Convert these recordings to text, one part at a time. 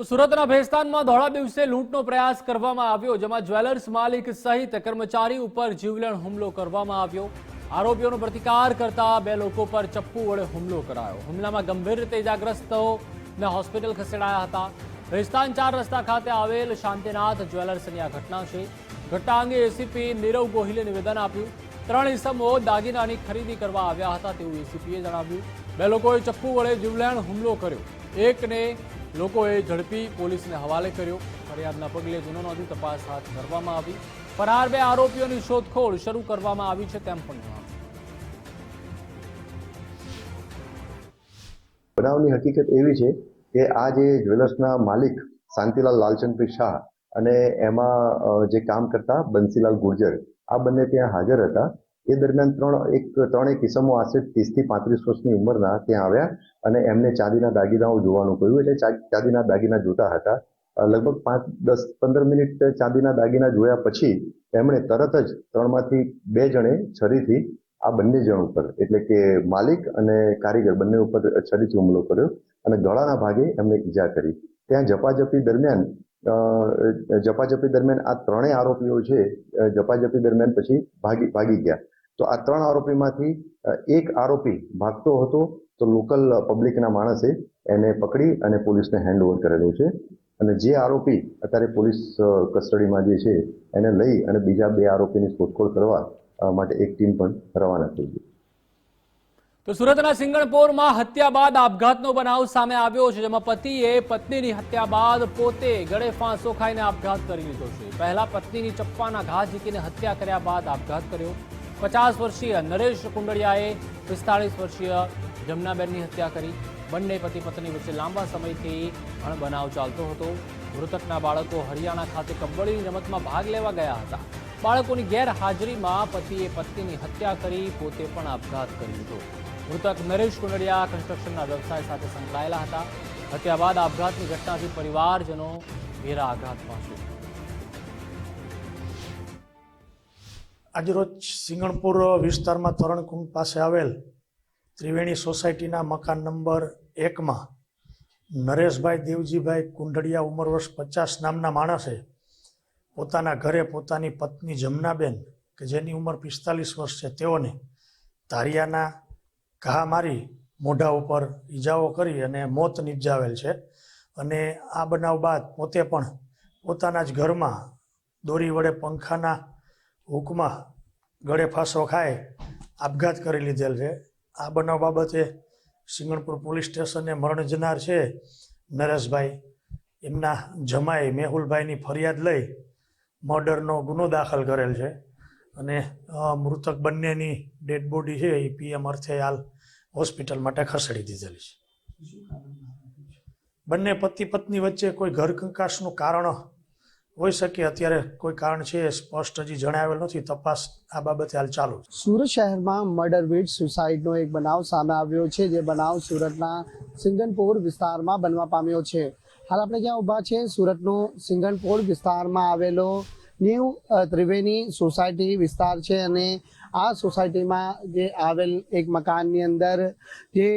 તો સુરતના ભેસ્તાનમાં ધોળા દિવસે લૂંટનો પ્રયાસ કરવામાં આવ્યો, જેમાં જ્વેલર્સ માલિક સહિત કર્મચારી ઉપર જીવલેણ હુમલો કરવામાં આવ્યો. આરોપીઓનો પ્રતિકાર કરતા બે લોકો પર ચપ્પુ વડે હુમલો કરાયો. હુમલામાં ગંભીર રીતે ઇજાગ્રસ્તોને હોસ્પિટલ ખસેડાયા હતા. ભેસ્તાન ચાર રસ્તા ખાતે આવેલ શાંતિનાથ જ્વેલર્સની આ ઘટના છે. ઘટના અંગે એસીપી નીરવ ગોહિલે નિવેદન આપ્યું. ત્રણ ઇસમો દાગીનાની ખરીદી કરવા આવ્યા હતા, તેવું એસીપીએ જણાવ્યું. બે લોકોએ ચપ્પુ વડે જીવલેણ હુમલો કર્યો. એકને લોકોએ ઝડપી પોલીસને હવાલે કર્યો. ફરિયાદના પગલે ગુનો નોંધી તપાસ હાથ ધરવામાં આવી. ફરાર બે આરોપીઓની શોધખોળ શરૂ કરવામાં આવી છે તેમ પણ બનાવની હકીકત એવી છે કે આ જે જ્વેલર્સના માલિક શાંતિલાલ લાલચંદ્રી શાહ અને એમાં જે કામ કરતા બંસીલાલ ગુર્જર, આ બંને ત્યાં હાજર હતા. એ દરમિયાન ત્રણ, એક ત્રણેય કિસમો આશરે ત્રીસથી પાંત્રીસ વર્ષની ઉંમરના ત્યાં આવ્યા અને એમને ચાંદીના દાગીનાઓ જોવાનું કહ્યું. એટલે ચાંદીના દાગીના જોતા હતા. લગભગ પાંચ, દસ, પંદર મિનિટ ચાંદીના દાગીના જોયા પછી એમણે તરત જ ત્રણમાંથી બે જણે છરીથી આ બંને જણ ઉપર, એટલે કે માલિક અને કારીગર બંને ઉપર છરીથી હુમલો કર્યો અને ગળાના ભાગે એમને ઈજા કરી. ત્યાં જપાજપી દરમિયાન જપાજપી દરમિયાન આ ત્રણેય આરોપીઓ છે જપાજપી દરમિયાન પછી ભાગી ભાગી ગયા. તો આ ત્રણ આરોપીમાંથી એક આરોપી ભાગતો હતો. તો લોકલ પબ્લિકના માણસે એને પકડી અને પોલીસને હેન્ડઓવર કરેલો છે. અને જે આરોપી અત્યારે પોલીસ કસ્ટડીમાં જે છે, એને લઈ અને બીજા બે આરોપીની શોધખોળ કરવા માટે એક ટીમ પણ રવાના થઈ ગઈ. તો સુરતના સિંગણપોરમાં હત્યા બાદ આપઘાતનો બનાવ સામે આવ્યો છે, જેમાં પતિએ પત્નીની હત્યા બાદ પોતે ગળે ફાંસો ખાઈને આપઘાત કરી લીધો છે. પહેલા પત્નીની ચપ્પાના ઘા ઝીકીને હત્યા કર્યા બાદ આપઘાત કર્યો. પચાસ વર્ષીય નરેશ કુંડળિયાએ પિસ્તાળીસ વર્ષીય જમનાબેનની હત્યા કરી. બંને પતિ પત્ની વચ્ચે લાંબા સમયથી અણબનાવ ચાલતો હતો. મૃતકના બાળકો હરિયાણા ખાતે કબડ્ડીની રમતમાં ભાગ લેવા ગયા હતા. બાળકોની ગેરહાજરીમાં પતિએ પત્નીની હત્યા કરી પોતે પણ આપઘાત કરી લીધો મૃતક નરેશ કુંડડિયા કન્સ્ટ્રક્શનના વ્યવસાય સાથે સંકળાયેલા હતા. હત્યા બાદ આપઘાતની ઘટનાથી પરિવારજનો ઘેરા આઘાત પહોંચ્યો આજરોજ સિંગણપુર વિસ્તારમાં તરણકુંડ પાસે આવેલ ત્રિવેણી સોસાયટીના મકાન નંબર એકમાં નરેશભાઈ દેવજીભાઈ કુંડળિયા ઉંમર વર્ષ પચાસ નામના માણસે પોતાના ઘરે પોતાની પત્ની જમનાબેન, કે જેની ઉંમર પિસ્તાલીસ વર્ષ છે, તેઓને ધારિયાના ઘા મારી મોઢા ઉપર ઈજાઓ કરી અને મોત નિપજાવેલ છે. અને આ બનાવ બાદ પોતે પણ પોતાના જ ઘરમાં દોરી વડે પંખાના હુકમાં ગળે ફાંસો ખાય, આપઘાત કરી લીધેલ છે. આ બનાવ બાબતે સિંગણપુર પોલીસ સ્ટેશને મરણ જનાર છે નરેશભાઈ. એમના જમાઈ મેહુલભાઈની ફરિયાદ લઈ મર્ડરનો ગુનો દાખલ કરેલ છે અને મૃતક બંનેની ડેડ બોડી છે એ પીએમ અર્થે હાલ હોસ્પિટલ માટે ખસેડી દીધેલી છે. બંને પતિ પત્ની વચ્ચે કોઈ ઘર કંકાસનું કારણ હોઈ શકે અત્યારે કોઈ કારણ છે સ્પષ્ટ હજી જણાવેલ નથી. તપાસ આ બાબતે હાલ ચાલુ સુરત શહેરમાં મર્ડર વિથ સુસાઇડનો એક બનાવ સામે આવ્યો છે. જે બનાવ સુરતના સિંગનપોર વિસ્તારમાં બનવા પામ્યો છે. હાલ આપણે જ્યાં ઊભા છે, સુરતનો સિંગનપોર વિસ્તારમાં આવેલો ન્યૂ ત્રિવેણી સોસાયટી વિસ્તાર છે અને આ સોસાયટીમાં જે આવેલ એક મકાનની અંદર જે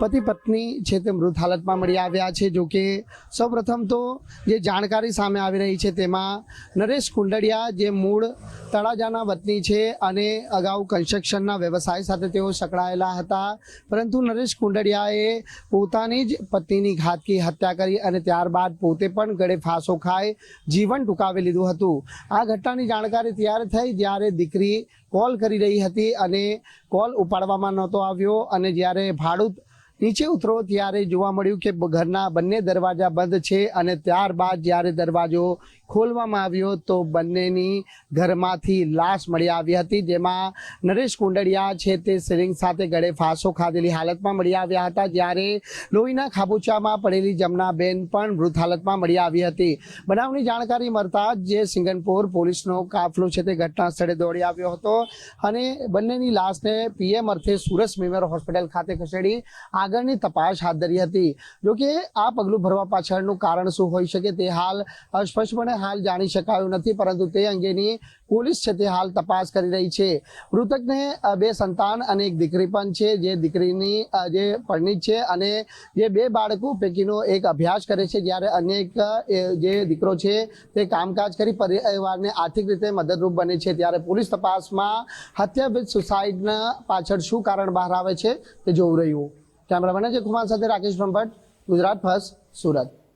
પતિ પત્ની છે તે મૃત હાલતમાં મળી આવ્યા છે, જો કે સૌપ્રથમ તો જે જાણકારી સામે આવી રહી છે તેમાં નરેશ કુંડડિયા જે મૂળ તળાજાના વતની છે અને અગાઉ કન્સ્ટ્રક્શનના વ્યવસાય સાથે તેઓ સંકળાયેલા હતા. પરંતુ નરેશ કુંડડિયાએ પોતાની જ પત્નીની ઘાતકી હત્યા કરી અને ત્યારબાદ પોતે પણ ગળે ફાંસો ખાઈ જીવન ટૂંકાવી લીધું હતું. આ ઘટનાની જાણકારી ત્યારે થઈ જ્યારે દીકરી કોલ કરી રહી હતી અને કોલ ઉપાડવામાં નહોતો આવ્યો અને જ્યારે ભાડૂત નીચે ઉતરો ત્યારે જોવા મળ્યું કે ઘરના બંને દરવાજા બંધ છે અને ત્યારબાદ જ્યારે દરવાજો ખોલવામાં આવ્યો તો બંનેની ઘરમાંથી લાશ મળી આવી હતી, જેમાં નરેશ કુંડડિયા છે તે સિરિંગ સાથે ગળે ફાંસો ખાધેલી હાલતમાં મળી આવ્યા હતા, જ્યારે લોહીના ખાબોચામાં પડેલી જમનાબેન પણ મૃત હાલતમાં મળી આવી હતી. બનાવની જાણકારી મળતા જ સિંગનપુર પોલીસનો કાફલો છે તે ઘટના સ્થળે દોડી આવ્યો હતો અને બંનેની લાશને પીએમ અર્થે સુરત મેમોરિયલ હોસ્પિટલ ખાતે ખસેડી આગળની તપાસ હાથ ધરી હતી. જોકે આ પગલું ભરવા પાછળનું કારણ શું હોઈ શકે તે હાલ હાલ જાણી શકાયું નથી, પરંતુ તે અંગેની પોલીસ છે તે હાલ તપાસ કરી રહી છે. મૃતકને બે સંતાન અને એક દીકરી પણ છે, જે દીકરીની જે પરણિત છે અને જે બે બાળકો પૈકીનો એક અભ્યાસ કરે છે, જ્યારે અન્ય એક જે દીકરો છે તે કામકાજ કરી પરિવારને આર્થિક રીતે મદદરૂપ બને છે. ત્યારે પોલીસ તપાસમાં હત્યા સુસાઇડના પાછળ શું કારણ બહાર આવે છે તે જોવું રહ્યું. કેમેરામેન અજય કુમાર સાથે રાકેશ બ્રહ્મભટ્ટ, ગુજરાત ફર્સ્ટ, સુરત.